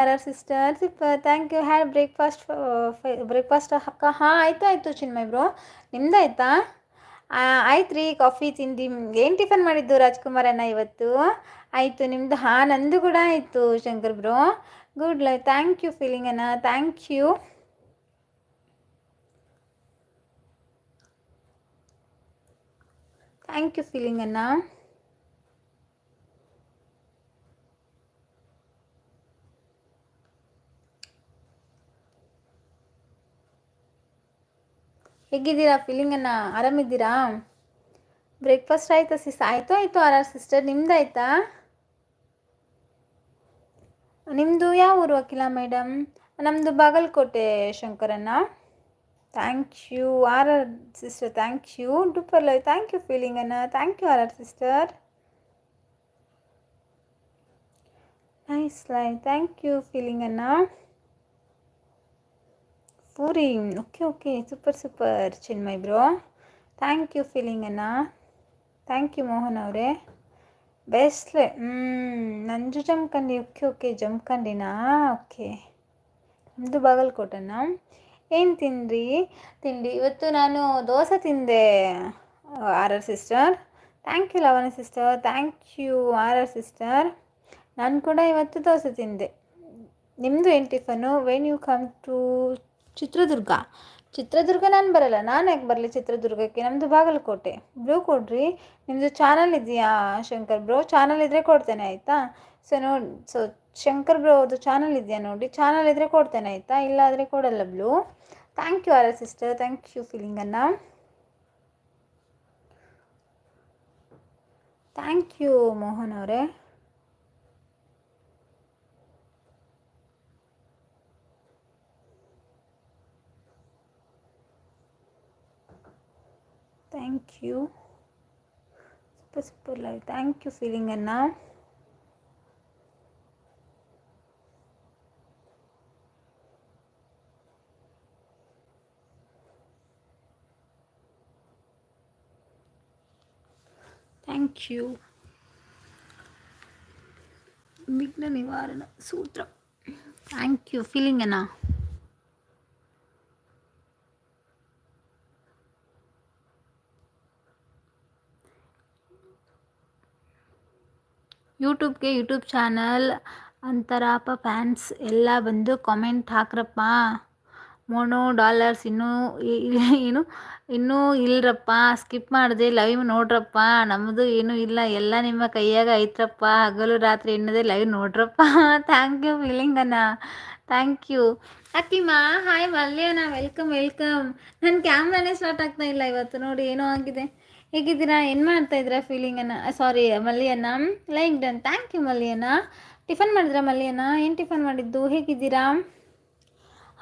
ಯಾರ sister thank you had breakfast breakfast ಅಕ್ಕ ಹಾಂ ಆಯಿತು ಆಯಿತು, ಚಿನ್ಮಯ್ ಬ್ರೋ ನಿಮ್ದಾಯ್ತಾ ಆಯ್ತು? ರೀ ಕಾಫಿ ತಿಂದು. ಏನು ಟಿಫನ್ ಮಾಡಿದ್ದು ರಾಜ್ಕುಮಾರ್ ಅಣ್ಣ ಇವತ್ತು? ಆಯಿತು ನಿಮ್ಮದು ಹಾಂ, ನಂದು ಕೂಡ ಆಯಿತು, ಶಂಕರ್ ಬ್ರೋ ಗುಡ್ ಲೈ ಥ್ಯಾಂಕ್ ಯು ಫೀಲಿಂಗ್ ಅಣ್ಣ. Thank you thank you feeling ಅಣ್ಣ. ಹೇಗಿದ್ದೀರಾ? ಫೀಲಿಂಗನ್ನು ಆರಾಮಿದ್ದೀರಾ? ಬ್ರೇಕ್ಫಾಸ್ಟ್ ಆಯಿತಾ ಸಿಸ್ ಆಯಿತು ಆಯಿತು ಆರ್ ಸಿಸ್ಟರ್ ನಿಮ್ದು ಆಯಿತಾ? ನಿಮ್ಮದು ಯಾವ ಊರು ವಕೀಲ ಮೇಡಮ್ ನಮ್ಮದು ಬಾಗಲಕೋಟೆ, ಶಂಕರಣ್ಣ. Thank you R R sister thank you duper ಲೈ thank you ಫೀಲಿಂಗನ್ನು thank you R R sister nice live thank you ಫೀಲಿಂಗನ್ನು puri okay okay super super Chinmay bro thank you ಫೀಲಿಂಗನ್ನು thank you Mohan ಅವರೇ ಬೆಸ್ಟ್ಲೆ ಹ್ಞೂ ನಂಜು ಜಮ್ಕಂಡಿ ಓಕೆ ಓಕೆ ಜಮ್ಕಂಡಿನಾ okay ನಮ್ಮದು ಬಾಗಲಕೋಟೆನ ಏನು ತಿಂದ್ರಿ ತಿಂಡಿ ಇವತ್ತು ನಾನು ದೋಸೆ ತಿಂದೆ R R sister thank you Lavana sister thank you R R sister ನಾನು ಕೂಡ ಇವತ್ತು ದೋಸೆ ತಿಂದೆ ನಿಮ್ಮದು ಏನು tiffin when you come to Chitradurga. Chitradurga ನಾನು ಬರಲ್ಲ. ನಾನು ಯಾಕೆ ಬರಲಿ ಚಿತ್ರದುರ್ಗಕ್ಕೆ? ನಮ್ಮದು ಬಾಗಲಕೋಟೆ. ಬ್ರೋ ಕೊಡ್ರಿ. ನಿಮ್ಮದು ಚಾನಲ್ ಇದೆಯಾ ಶಂಕರ್ ಬ್ರೋ? ಚಾನಲ್ ಇದ್ದರೆ ಕೊಡ್ತೇನೆ ಆಯಿತಾ? ಸೊ ನೋಡಿ ಸೊ ಶಂಕರ್ ಬ್ರೋ ಅವ್ರದ್ದು ಚಾನಲ್ ಇದೆಯಾ ನೋಡಿ. ಚಾನಲ್ ಇದ್ದರೆ ಕೊಡ್ತೇನೆ ಆಯಿತಾ? ಇಲ್ಲಾದರೆ ಕೊಡಲ್ಲ blue thank you R sister thank you ಫೀಲಿಂಗನ್ನು thank you Mohan ಅವರೇ. Thank you super super live thank you ಫೀಲಿಂಗನ್ನು thank you ವಿಘ್ನ ನಿವಾರಣ ಸೂತ್ರ ಥ್ಯಾಂಕ್ ಯು ಫೀಲಿಂಗನ್ನು ಯೂಟ್ಯೂಬ್ಗೆ ಯೂಟ್ಯೂಬ್ ಚಾನಲ್ ಅಂತರಪ್ಪ ಫ್ಯಾನ್ಸ್ ಎಲ್ಲ ಬಂದು ಕಾಮೆಂಟ್ ಹಾಕ್ರಪ್ಪ. ಮೋನೋ ಡಾಲರ್ಸ್ ಇನ್ನೂ ಏನು, ಇನ್ನೂ ಇಲ್ಲರಪ್ಪ ಸ್ಕಿಪ್ ಮಾಡಿದೆ, ಲೈವ್ ನೋಡ್ರಪ್ಪ. ನಮ್ಮದು ಏನೂ ಇಲ್ಲ. ಎಲ್ಲ ನಿಮ್ಮ ಕೈಯಾಗ ಐತ್ರಪ್ಪ. ಹಗಲು ರಾತ್ರಿ ಎನ್ನದೇ ಲೈವ್ ನೋಡ್ರಪ್ಪ. ಥ್ಯಾಂಕ್ ಯು ಫೀಲಿಂಗಣ್ಣ ಥ್ಯಾಂಕ್ ಯು ಅಕ್ಕಿಮಾ ಹಾಯ್ ಮಲ್ಯನ ವೆಲ್ಕಮ್ ವೆಲ್ಕಮ್ ನನ್ನ ಕ್ಯಾಮ್ರಾನೇ ಸ್ಟಾರ್ಟ್ ಆಗ್ತಾ ಇಲ್ಲ ಇವತ್ತು, ನೋಡಿ ಏನೋ ಆಗಿದೆ. ಹೇಗಿದ್ದೀರಾ? ಏನು ಮಾಡ್ತಾ ಇದ್ದೀರಾ ಫೀಲಿಂಗನ್ನು ಸಾರಿ ಮಲ್ಯಾನ ಲೈಕ್ ಡನ್ ಥ್ಯಾಂಕ್ ಯು ಮಲ್ಯಾನ ಟಿಫನ್ ಮಾಡಿದ್ರಾ ಮಲ್ಯಾನ ಏನು ಟಿಫನ್ ಮಾಡಿದ್ದು? ಹೇಗಿದ್ದೀರಾ?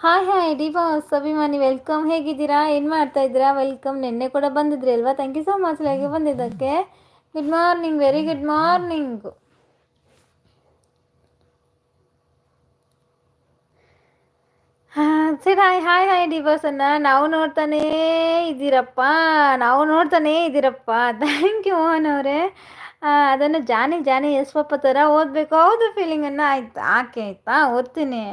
ಹಾಯ್ ಹಾಯ್ ದೀಪಾ ಅಭಿಮಾನಿ ವೆಲ್ಕಮ್ ಹೇಗಿದ್ದೀರಾ? ಏನು ಮಾಡ್ತಾ ಇದ್ದೀರಾ? ವೆಲ್ಕಮ್ ನಿನ್ನೆ ಕೂಡ ಬಂದಿದ್ರಿ ಅಲ್ವಾ? ಥ್ಯಾಂಕ್ ಯು ಸೊ ಮಚ್ ಲೈಗೆ ಬಂದಿದ್ದಕ್ಕೆ. Good morning very good morning ಸರಿ ಹಾಯ್ ಹಾಯ್ ಹಾಯ್ ಡಿವೋಸನ್ನ ನಾವು ನೋಡ್ತಾನೇ ಇದ್ದೀರಪ್ಪ. ನಾವು ನೋಡ್ತಾನೇ ಇದ್ದೀರಪ್ಪ. ಥ್ಯಾಂಕ್ ಯು ಮೋಹನ್ ಅವರೇ. ಅದನ್ನು ಜಾನಿ ಜಾನಿ ಯಶ್ವಪ್ಪ ಥರ ಓದಬೇಕು. ಹೌದು ಫೀಲಿಂಗನ್ನು ಆಯ್ತು? ಆಕೆ ಆಯ್ತಾ? ಓದ್ತೀನಿ.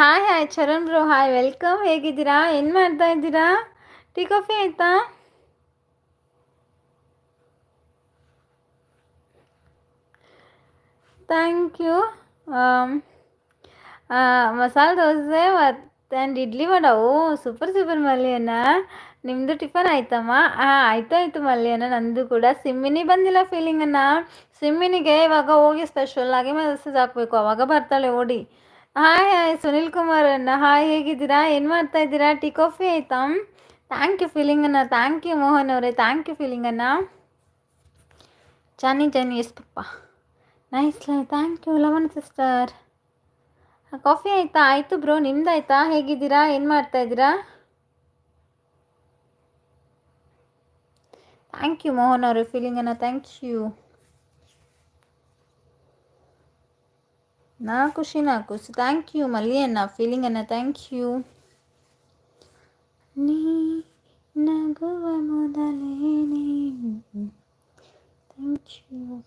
Hi hi Charan bro hi welcome ಹೇಗಿದ್ದೀರಾ? ಏನು ಮಾಡ್ತಾ ಇದ್ದೀರಾ? ಟೀ ಕಾಫಿ ಆಯಿತಾ? ಥ್ಯಾಂಕ್ ಯು ಮಸಾಲೆ ದೋಸೆ ಮತ್ತು ಇಡ್ಲಿ ಮಾಡವು ಸೂಪರ್ ಸೂಪರ್ ಮಲ್ಯನ ನಿಮ್ಮದು ಟಿಫನ್ ಆಯ್ತಮ್ಮ? ಹಾಂ ಆಯ್ತು, ಆಯಿತು ಮಲ್ಯನ ನಂದು ಕೂಡ ಸಿಮ್ಮಿನಿ ಬಂದಿಲ್ಲ ಫೀಲಿಂಗನ್ನು ಸಿಮ್ಮಿನಿಗೆ ಇವಾಗ ಹೋಗಿ ಸ್ಪೆಷಲ್ ಆಗಿ ಮೆಸೇಜ್ ಹಾಕಬೇಕು. ಅವಾಗ ಬರ್ತಾಳೆ ಓಡಿ. ಹಾಯ್ ಹಾಯ್ ಸುನಿಲ್ ಕುಮಾರ್ ಅಣ್ಣ. ಹಾಯ್ ಹೇಗಿದ್ದೀರಾ? ಏನು ಮಾಡ್ತಾ ಇದ್ದೀರಾ? ಟೀ, ಕಾಫಿ ಆಯ್ತಾ? ಥ್ಯಾಂಕ್ ಯು ಫೀಲಿಂಗನ್ನ ಥ್ಯಾಂಕ್ ಯು ಮೋಹನ್ ಅವರೇ. Thank you ಫೀಲಿಂಗನ್ನು Johnny Johnny yes papa. Nice thank you ಲವನ್ sister coffee ಆಯಿತಾ? ಆಯಿತು ಬ್ರೋ, ನಿಮ್ದಾಯ್ತಾ? ಹೇಗಿದ್ದೀರಾ? ಏನು ಮಾಡ್ತಾ ಇದ್ದೀರಾ? ಥ್ಯಾಂಕ್ ಯು ಮೋಹನ್ ಅವರೇ ಫೀಲಿಂಗನ್ನು ಥ್ಯಾಂಕ್ ಯು ನಾ ಖುಷಿ ನಾ ಖುಷಿ. ಥ್ಯಾಂಕ್ ಯು ಮಲ್ಲಿಯನ್ನ ಫೀಲಿಂಗನ್ನು ಥ್ಯಾಂಕ್ ಯು ನೀ ನಗುವ ಮೊದಲೇ ಥ್ಯಾಂಕ್ ಯು